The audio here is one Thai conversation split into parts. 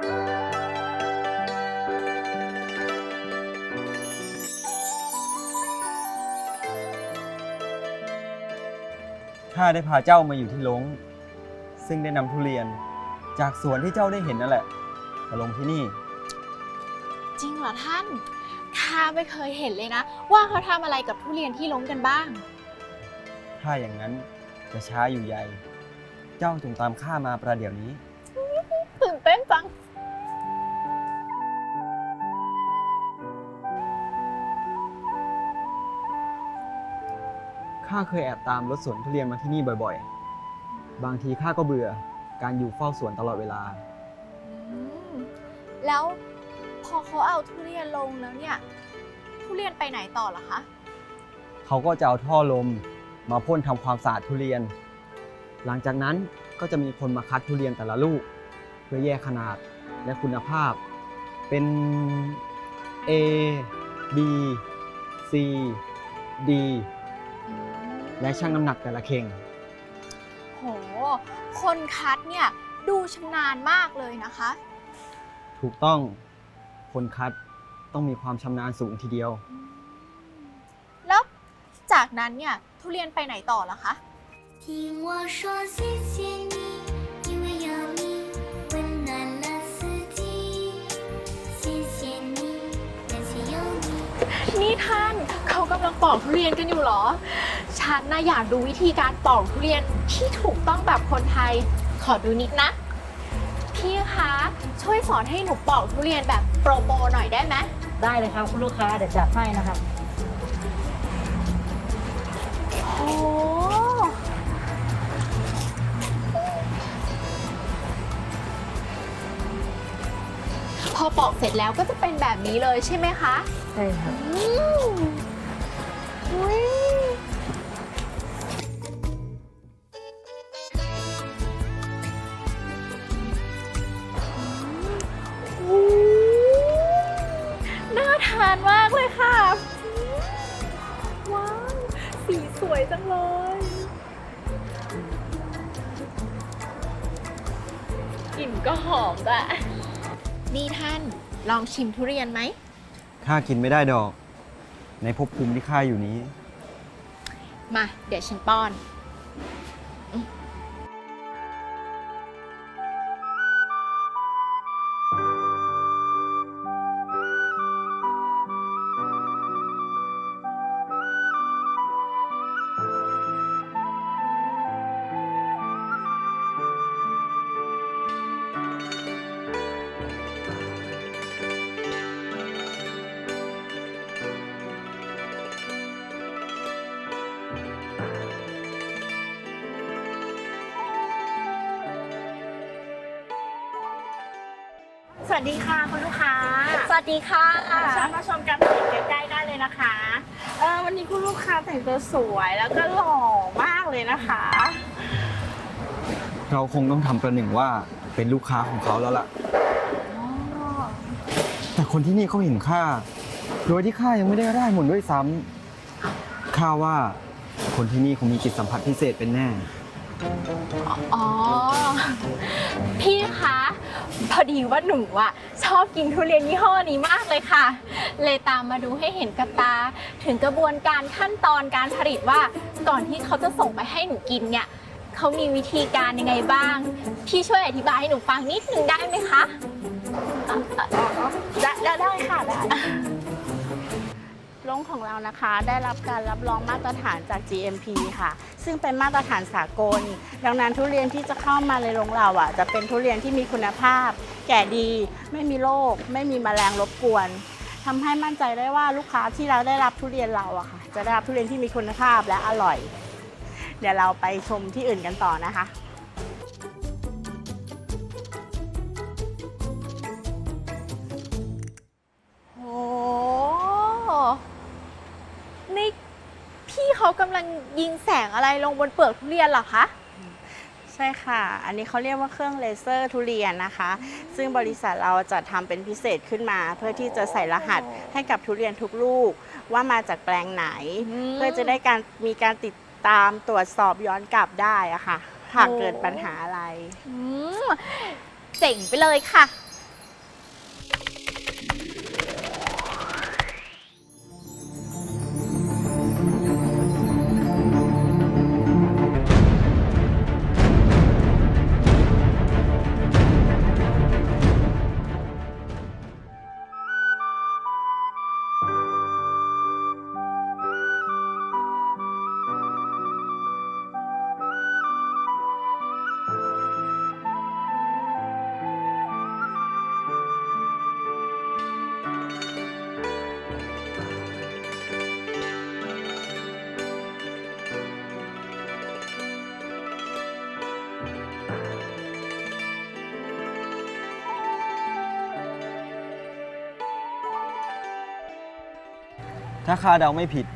ข้าได้พาเจ้ามาอยู่ที่ลง ซึ่งได้นำทุเรียน จากสวนที่เจ้าได้เห็นนั่นแหละมาลงที่นี่ จริงเหรอท่าน ข้าไม่เคยเห็นเลยนะ ว่าเขาทำอะไรกับทุเรียนที่ล้มกันบ้าง ถ้าอย่างนั้นจะช้าอยู่ใหญ่ เจ้าจงตามข้ามาประเดี๋ยวนี้ ข้าเคยแอบตามรถสวนทุเรียนมาที่นี่บ่อยๆ บางทีข้าก็เบื่อการอยู่เฝ้าสวนตลอดเวลา อืมแล้วพอเขาเอาทุเรียนลงแล้วเนี่ย ทุเรียนไปไหนต่อเหรอคะ เขาก็จะเอาท่อลมมาพ่นทำความสะอาดทุเรียน หลังจากนั้นก็จะมีคนมาคัดทุเรียนแต่ละลูก เพื่อแยกขนาดและคุณภาพ เป็น A B C D และชั่งน้ำหนักแต่ละเข่ง โห คนคัดเนี่ยดูชำนาญมากเลยนะคะ ถูกต้องคนคัดต้องมีความชำนาญสูงทีเดียว แล้วจากนั้นเนี่ยทุเรียนไปไหนต่อล่ะคะ 听我说谢谢你，因为有你温暖了四季。谢谢你，感谢有你。 นี่ท่านเขา กำลังปอกทุเรียนกันอยู่เหรอ ฉันน่ะอยากดูวิธีการปอกทุเรียนที่ถูกต้องแบบคนไทย ขอดูนิดนะ พี่คะช่วยสอนให้หนูปอกทุเรียนแบบโปรโมหน่อยได้ไหมได้เลยครับคุณลูกค้าเดี๋ยวจัดให้นะครับ โอ้พอปอกเสร็จแล้วก็จะเป็นแบบนี้เลยใช่ไหมคะ ใช่ครับ อืม อุ๊ยน่าทานมากเลยค่ะ ว้าว สีสวยจังเลย กลิ่นก็หอมด้วยนี่ท่านลองชิมทุเรียนไหม ข้ากินไม่ได้ดอก ในภพภูมิที่ข้าอยู่นี้ มา เดี๋ยวฉันป้อน สวัสดีค่ะคุณลูกค้าสวัสดีค่ะเชิญมาชมการผลิตใกล้ๆได้เลยนะคะเออวันนี้คุณลูกค้าแต่งตัวสวยแล้วก็หล่อมากเลยนะคะ เราคงต้องทำประหนึ่งว่าเป็นลูกค้าของเขาแล้วล่ะ แต่คนที่นี่เขาเห็นข้าโดยที่ข้ายังไม่ได้ได้หมดด้วยซ้ำข้าว่า คนที่นี่คงมีจิตสัมผัสพิเศษเป็นแน่ อ๋อ พี่คะ พอดีว่าหนูอะชอบกินทุเรียนยี่ห้อนี้มากเลยค่ะ เลยตามมาดูให้เห็นกับตา ถึงกระบวนการขั้นตอนการผลิตว่าก่อนที่เขาจะส่งไปให้หนูกินเนี่ยเขามีวิธีการยังไงบ้าง พี่ช่วยอธิบายให้หนูฟังนิดนึงได้ไหมคะ ได้ได้ได้ค่ะได้ โรงของเรานะคะได้รับการรับรองมาตรฐานจาก GMP ค่ะ ซึ่งเป็นมาตรฐานสากล ดังนั้นทุเรียนที่จะเข้ามาในโรงเราอะ จะเป็นทุเรียนที่มีคุณภาพ แก่ดี ไม่มีโรคไม่มีแมลงรบกวนทำให้มั่นใจได้ว่าลูกค้าที่เราได้รับทุเรียนเราอะค่ะ จะได้รับทุเรียนที่มีคุณภาพและอร่อย เดี๋ยวเราไปชมที่อื่นกันต่อนะคะ เขากำลังยิงแสงอะไรลงบนเปลือกทุเรียนเหรอคะ ใช่ค่ะ อันนี้เขาเรียกว่าเครื่องเลเซอร์ทุเรียนนะคะ ซึ่งบริษัทเราจะทำเป็นพิเศษขึ้นมา เพื่อที่จะใส่รหัสให้กับทุเรียนทุกลูก ว่ามาจากแปลงไหน อืม เพื่อจะได้การมีการติดตามตรวจสอบย้อนกลับได้อะค่ะ หากโอ้เกิดปัญหาอะไร อืมเจ๋งไปเลยค่ะ ถ้าข้าเดาไม่ผิด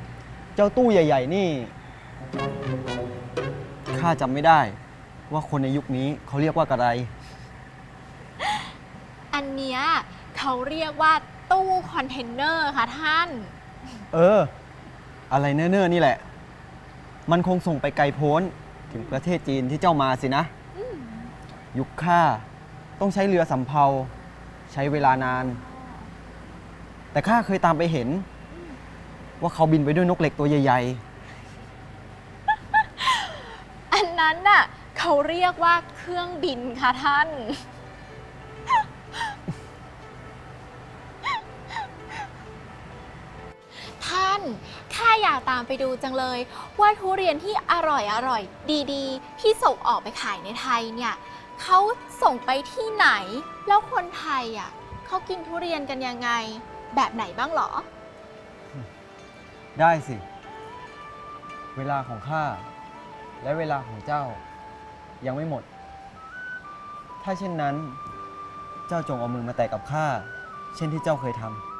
เจ้าตู้ใหญ่ ๆ นี่ข้าจำไม่ได้ ว่าคนในยุคนี้เขาเรียกว่ากระไร อันเนี้ยเขาเรียกว่าตู้คอนเทนเนอร์ค่ะท่าน เออ อะไรเนิ่อๆนี่แหละ มันคงส่งไปไกลโพ้นถึงประเทศจีนที่เจ้ามาสินะ ยุคข้าต้องใช้เรือสำเภา ใช้เวลานาน แต่ข้าเคยตามไปเห็น ว่าเขาบินไปด้วยนกเหล็กตัวใหญ่อันนั้นน่ะเขาเรียกว่าเครื่องบินค่ะท่าน ท่านข้าอยากตามไปดูจังเลย ว่าทุเรียนที่อร่อยอร่อยดีๆ ที่ส่งออกไปขายในไทยเนี่ยเขาส่งไปที่ไหน แล้วคนไทยอะเขากินทุเรียนกันยังไง แบบไหนบ้างเหรอๆ ได้สิ เวลาของข้าและเวลาของเจ้ายังไม่หมด ถ้าเช่นนั้น เจ้าจงเอามือมาแตะกับข้าเช่นที่เจ้าเคยทำ